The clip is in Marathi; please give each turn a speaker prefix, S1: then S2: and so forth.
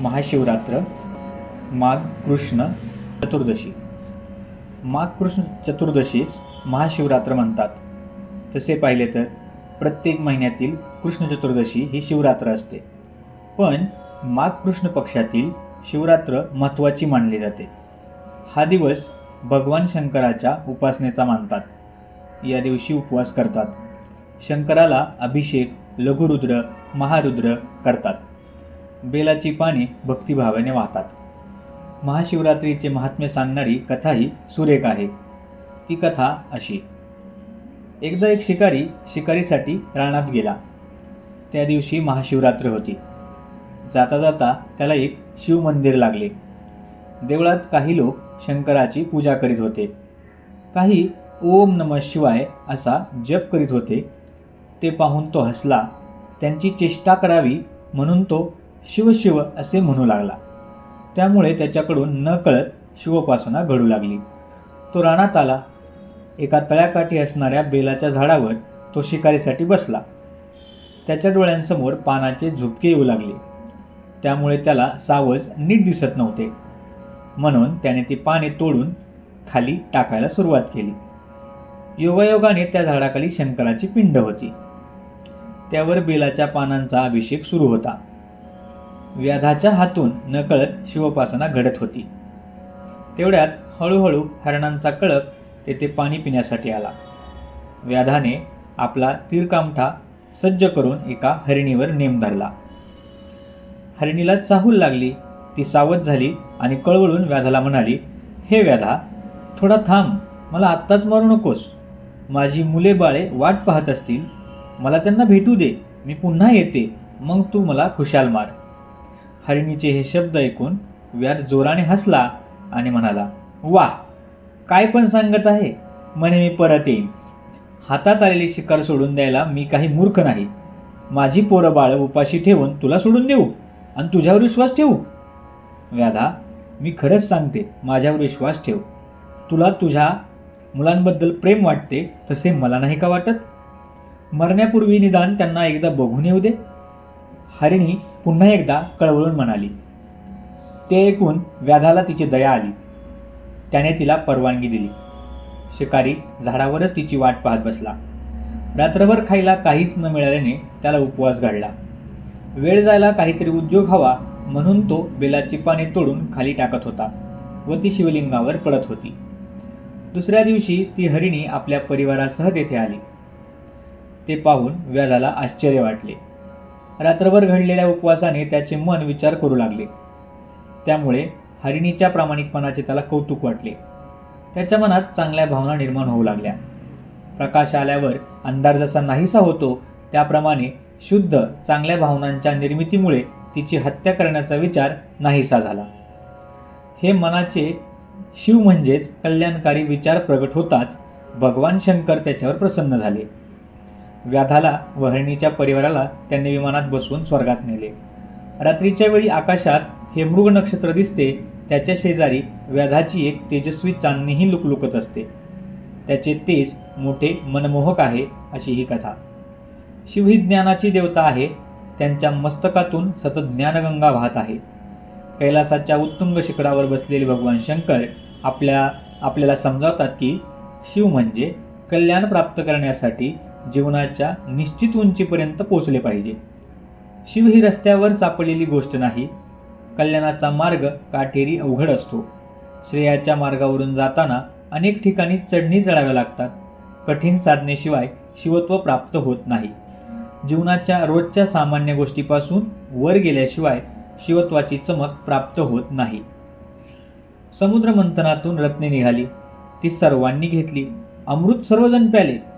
S1: महाशिवरात्र माघ कृष्ण चतुर्दशी. माघ कृष्ण चतुर्दशीस महाशिवरात्र म्हणतात. तसे पाहिले तर प्रत्येक महिन्यातील कृष्ण चतुर्दशी ही शिवरात्र असते. पण माघ कृष्ण पक्षातील शिवरात्र महत्त्वाची मानली जाते. हा दिवस भगवान शंकराच्या उपासनेचा मानतात. या दिवशी उपवास करतात. शंकराला अभिषेक लघुरुद्र महारुद्र करतात. बेलाची पाने भक्तिभावाने वाहतात. महाशिवरात्रीचे महात्म्य सांगणारी कथाही सुरेख आहे. ती कथा अशी. एकदा एक शिकारी शिकारीसाठी रानात गेला. त्या दिवशी महाशिवरात्र होती. जाता जाता त्याला एक शिवमंदिर लागले. देवळात काही लोक शंकराची पूजा करीत होते. काही ओम नम शिवाय असा जप करीत होते. ते पाहून तो हसला. त्यांची चेष्टा करावी म्हणून तो शिवशिव असे म्हणू लागला. त्यामुळे त्याच्याकडून न कळत शिवोपासना घडू लागली. तो रानात आला. एका तळ्याकाठी असणाऱ्या बेलाच्या झाडावर तो शिकारीसाठी बसला. त्याच्या डोळ्यांसमोर पानाचे झुपके येऊ लागले. त्यामुळे त्याला सावज नीट दिसत नव्हते. म्हणून त्याने ती पाने तोडून खाली टाकायला सुरुवात केली. योगायोगाने त्या झाडाखाली शंकराची पिंड होती. त्यावर बेलाच्या पानांचा अभिषेक सुरू होता. व्याधाच्या हातून नकळत शिवोपासना घडत होती. तेवढ्यात हळूहळू हरणांचा कळप तेथे पाणी पिण्यासाठी आला. व्याधाने आपला तीरकामठा सज्ज करून एका हरिणीवर नेम धरला. हरिणीला चाहूल लागली ती सावध झाली आणि कळवळून व्याधाला म्हणाली हे व्याधा थोडा थांब मला आत्ताच मारू नकोस. माझी मुले बाळे वाट पाहत असतील. मला त्यांना भेटू दे मी पुन्हा येते मग तू मला खुशाल मार. हरिणीचे हे शब्द ऐकून व्याज जोराने हसला आणि म्हणाला वा काय पण सांगत आहे म्हणे मी परत येईन. हातात आलेली शिकार सोडून द्यायला मी काही मूर्ख नाही. माझी पोरं बाळ उपाशी ठेवून तुला सोडून देऊ आणि तुझ्यावर विश्वास ठेवू. व्याधा मी खरंच सांगते माझ्यावर विश्वास ठेव. तुला तुझ्या मुलांबद्दल प्रेम वाटते तसे मला नाही का वाटत? मरण्यापूर्वी निदान त्यांना एकदा बघून येऊ दे. हरिणी पुन्हा एकदा कळवळून म्हणाली. ते ऐकून व्याधाला तिची दया आली. त्याने तिला परवानगी दिली. शिकारी झाडावरच तिची वाट पाहत बसला. रात्रभर खायला काहीच न मिळाल्याने त्याला उपवास घडला वेळ जायला काहीतरी उद्योग हवा म्हणून तो बेलाची पाने तोडून खाली टाकत होता व ती शिवलिंगावर पडत होती. दुसऱ्या दिवशी ती हरिणी आपल्या परिवारासह तेथे आली. ते पाहून व्याधाला आश्चर्य वाटले. रात्रभर घडलेल्या उपवासाने त्याचे मन विचार करू लागले. त्यामुळे हरिणीच्या प्रामाणिकपणाचे त्याला कौतुक वाटले. त्याच्या मनात चांगल्या भावना निर्माण होऊ लागल्या. प्रकाश आल्यावर अंधार जसा नाहीसा होतो त्याप्रमाणे शुद्ध चांगल्या भावनांच्या निर्मितीमुळे तिची हत्या करण्याचा विचार नाहीसा झाला. हे मनाचे शिव म्हणजेच कल्याणकारी विचार प्रगट होताच भगवान शंकर त्याच्यावर प्रसन्न झाले. व्याधाला व हरिणीच्या परिवाराला त्यांनी विमानात बसवून स्वर्गात नेले. रात्रीच्या वेळी आकाशात हे मृग नक्षत्र दिसते त्याच्या शेजारी व्याधाची एक तेजस्वी चांदणीही लुकलुकत असते. त्याचे तेज मोठे मनमोहक आहे अशी ही कथा. शिव ही ज्ञानाची देवता आहे त्यांच्या मस्तकातून सतत ज्ञानगंगा वाहत आहे. कैलासाच्या उत्तुंग शिखरावर बसलेले भगवान शंकर आपल्या आपल्याला समजावतात की शिव म्हणजे कल्याण प्राप्त करण्यासाठी जीवनाच्या निश्चित उंचीपर्यंत पोचले पाहिजे. शिव ही रस्त्यावर सापडलेली गोष्ट नाही. कल्याणाचा मार्ग काटेरी अवघड असतो. श्रेयाच्या मार्गावरून जाताना अनेक ठिकाणी चढणी चढाव्या लागतात. कठीण साधनेशिवाय शिवत्व प्राप्त होत नाही. जीवनाच्या रोजच्या सामान्य गोष्टीपासून वर गेल्याशिवाय शिवत्वाची चमक प्राप्त होत नाही. समुद्र मंथनातून रत्ने निघाली. ती सर्वांनी घेतली. अमृत सर्वजण प्याले.